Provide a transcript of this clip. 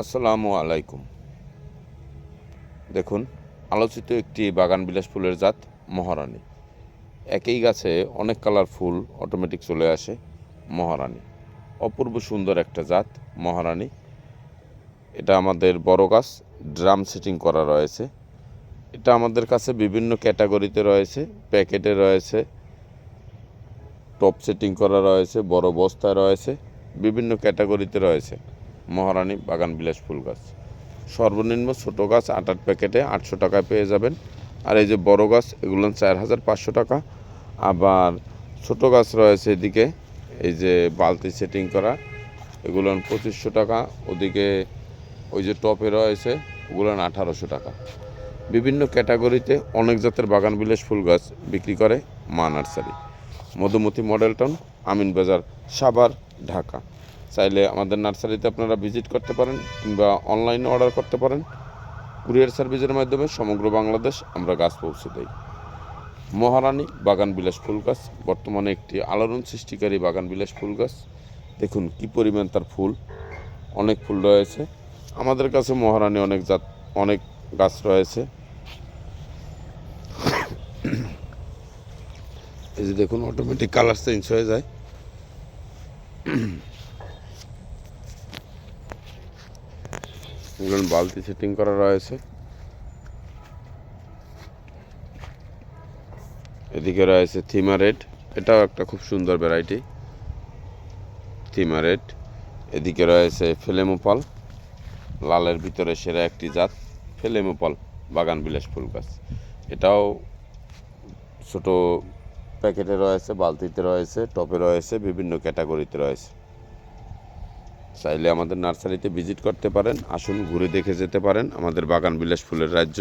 আসসালামু আলাইকুম। দেখুন, আলোচিত একটি বাগান বিলাস ফুলের জাত মহারানী। একই গাছে অনেক কালার ফুল অটোমেটিক চলে আসে মহারানী। অপূর্ব সুন্দর একটা জাত মহারানী। এটা আমাদের বড় গাছ, ড্রাম সেটিং করা রয়েছে। এটা আমাদের কাছে বিভিন্ন ক্যাটাগরিতে রয়েছে, প্যাকেটে রয়েছে, টপ সেটিং করা রয়েছে, বড় বস্তায় রয়েছে, বিভিন্ন ক্যাটাগরিতে রয়েছে। মহারানী বাগান বিলাস ফুল গাছ। সর্বনিম্ন ছোট গাছ আট আট প্যাকেটে আটশো টাকায় পেয়ে যাবেন। আর এই যে বড় গাছ, এগুলো চার হাজার পাঁচশো টাকা। আবার ছোট গাছ রয়েছে এদিকে, এই যে বালতি সেটিং করা, এগুলো পঁচিশশো টাকা। ওদিকে ওই যে টপে রয়েছে, ওগুলো আঠারোশো টাকা। বিভিন্ন ক্যাটাগরিতে অনেক জাতের বাগান বিলাস ফুল গাছ বিক্রি করে মা nursery. Madhumati model town Amin Bazar Savar, Dhaka. চাইলে আমাদের নার্সারিতে আপনারা ভিজিট করতে পারেন কিংবা অনলাইনে অর্ডার করতে পারেন। কুরিয়ার সার্ভিসের মাধ্যমে সমগ্র বাংলাদেশ আমরা গাছ পৌঁছে দেই। মহারানী বাগান বিলাস ফুল গাছ, বর্তমানে একটি আলোড়ন সৃষ্টিকারী বাগান বিলাস ফুল গাছ। দেখুন কি পরিমাণ তার ফুল, অনেক ফুল রয়েছে। আমাদের কাছে মহারানী অনেক জাত, অনেক গাছ রয়েছে। এই যে দেখুন অটোমেটিক কালার চেঞ্জ হয়ে যায়। এগুলো বালতি সেটিং করা রয়েছে। এদিকে রয়েছে থিমা রেড। এটাও একটা খুব সুন্দর ভ্যারাইটি থিমা রেড। এদিকে রয়েছে ফেলেমোপাল লালের ভিতরে সেরা একটি জাত ফেলেমোপাল বাগান বিলাস ফুল গাছ। এটাও ছোট প্যাকেটে রয়েছে, বালতিতে রয়েছে, টপে রয়েছে, বিভিন্ন ক্যাটাগরিতে রয়েছে। চাইলে আমাদের নার্সারিতে ভিজিট করতে পারেন, আসুন, ঘুরে দেখে যেতে পারেন আমাদের বাগান বিলাস ফুলের রাজ্য।